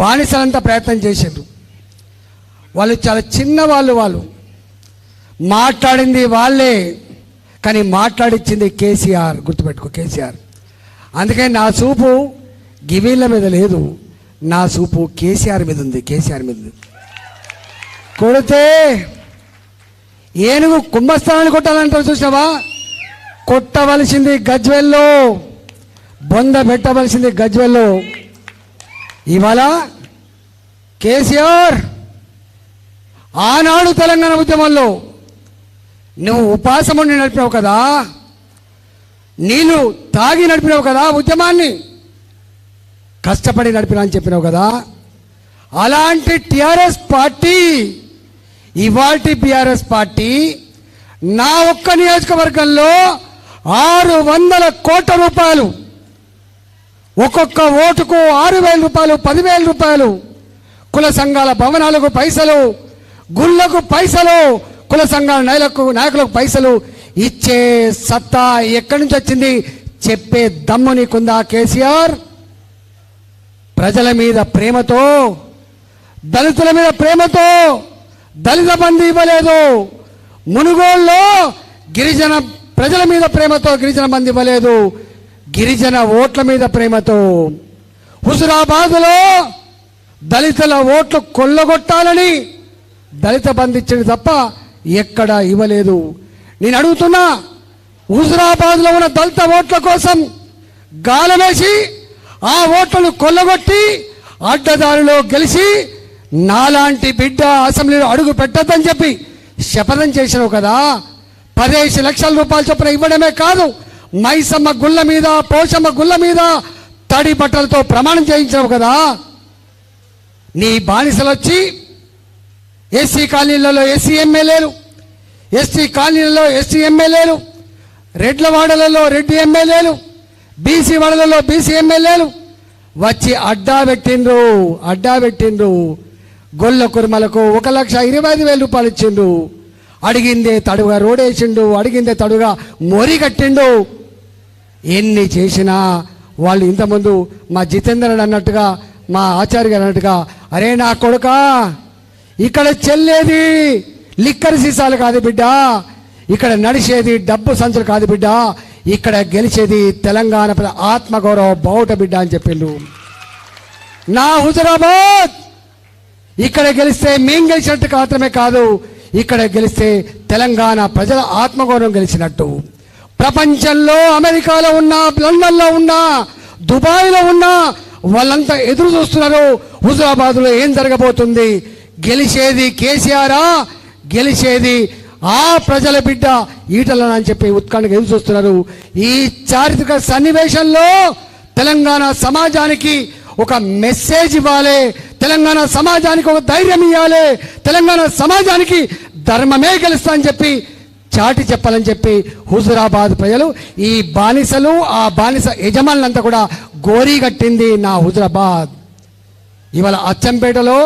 బానిసలంతా ప్రయత్నం చేశారు వాళ్ళు చాలా చిన్న వాళ్ళు వాళ్ళు. మాట్లాడింది వాళ్ళే కానీ మాట్లాడిచ్చింది కేసీఆర్ గుర్తుపెట్టుకో కేసీఆర్. అందుకని నా చూపు గివీళ్ళ మీద లేదు నా చూపు కేసీఆర్ మీద ఉంది కేసీఆర్ మీద ఉంది. కొడితే ఏనుగు కుంభస్థానాన్ని కొట్టాలంటారు చూసినావా? కొట్టవలసింది గజ్వెల్లో బొంద పెట్టవలసింది గజ్వెల్లో. ఇవాళ కేసీఆర్ ఆనాడు తెలంగాణ ఉద్యమంలో నువ్వు ఉపాసం ఉండి నడిపినావు కదా నీళ్ళు తాగి నడిపినావు కదా ఉద్యమాన్ని కష్టపడి నడిపినా అని చెప్పినావు కదా అలాంటి టిఆర్ఎస్ పార్టీ ఇవాల్టి బిఆర్ఎస్ పార్టీ నా ఒక్క నియోజకవర్గంలో ఆరు వందల కోట్ల రూపాయలు ఒక్కొక్క ఓటుకు ఆరు వేల రూపాయలు పదివేల రూపాయలు. కుల సంఘాల భవనాలకు పైసలు గుళ్ళకు పైసలు కుల సంఘాల నాయకులకు నాయకులకు పైసలు ఇచ్చే సత్తా ఎక్కడి నుంచి వచ్చింది? చెప్పే దమ్ము నీకుందా కేసీఆర్? ప్రజల మీద ప్రేమతో దళితుల మీద ప్రేమతో దళిత బంధు ఇవ్వలేదు. మునుగోళ్ళలో గిరిజన ప్రజల మీద ప్రేమతో గిరిజన బంధు ఇవ్వలేదు. గిరిజన ఓట్ల మీద ప్రేమతో హుజురాబాదులో దళితుల ఓట్లు కొల్లగొట్టాలని దళిత బంధించింది తప్ప ఎక్కడ ఇవ్వలేదు. నేను అడుగుతున్నా హుజురాబాద్లో ఉన్న దళిత ఓట్ల కోసం గాలమేసి ఆ ఓట్లను కొల్లగొట్టి అడ్డదారిలో గెలిచి నాలాంటి బిడ్డ అసెంబ్లీలో అడుగు పెట్టద్దని చెప్పి శపథం చేసినావు కదా. పదిహేను లక్షల రూపాయలు చొప్పున ఇవ్వడమే కాదు మైసమ్మ గుళ్ళ మీద పోషమ్మ గుళ్ళ మీద తడి బట్టలతో ప్రమాణం చేయించావు కదా. నీ బానిసలు వచ్చి ఎస్సీ కాలనీలలో ఎస్సీ ఎమ్మెల్యేలు ఎస్టీ కాలనీలలో ఎస్టీ ఎమ్మెల్యేలు రెడ్ల వాడలలో రెడ్డి ఎమ్మెల్యేలు బీసీ వాడలలో బీసీ ఎమ్మెల్యేలు వచ్చి అడ్డా పెట్టిండ్రు అడ్డా పెట్టిండ్రు. గొల్ల కుర్మలకు ఒక లక్ష ఇరవై ఐదు వేల రూపాయలు ఇచ్చిండు అడిగిందే తడుగా రోడేసిండు అడిగిందే తడుగా మొరి కట్టిండు. ఎన్ని చేసినా వాళ్ళు ఇంతకుముందు మా జితేందర్ అన్నట్టుగా మా ఆచార్య గారు అన్నట్టుగా అరే నా కొడుక ఇక్కడ చెల్లేది లిక్కర్ సీసాలు కాదు బిడ్డ ఇక్కడ నడిచేది డబ్బు సంచులు కాదు బిడ్డ ఇక్కడ గెలిచేది తెలంగాణ ఆత్మగౌరవ బావుట బిడ్డ అని చెప్పిండు. నా హుజరాబాద్! ఇక్కడ గెలిస్తే మేం గెలిచినట్టు మాత్రమే కాదు ఇక్కడ గెలిస్తే తెలంగాణ ప్రజల ఆత్మగౌరవం గెలిచినట్టు. ప్రపంచంలో అమెరికాలో ఉన్న లండన్లో ఉన్న దుబాయ్లో ఉన్న వాళ్ళంతా ఎదురు చూస్తున్నారు. హుజరాబాద్లో ఏం జరగబోతుంది? గెలిచేది కేసీఆరా? గెలిచేది ఆ ప్రజల బిడ్డ ఈటలని అని చెప్పి ఉత్కంఠగా ఎదురు చూస్తున్నారు. ఈ చారిత్రక సన్నివేశంలో తెలంగాణ సమాజానికి ఒక మెసేజ్ ఇవ్వాలి. తెలంగాణ సమాజానికి ఒక ధైర్యం ఇవ్వాలి. తెలంగాణ సమాజానికి ధర్మమే గెలుస్తా అని చెప్పి చాటి చెప్పాలని చెప్పి హుజురాబాద్ ప్రజలు ఈ బానిసలు ఆ బానిస యజమానులంతా కూడా గోరీ కట్టింది నా హుజురాబాద్. ఇవాళ అచ్చంపేటలో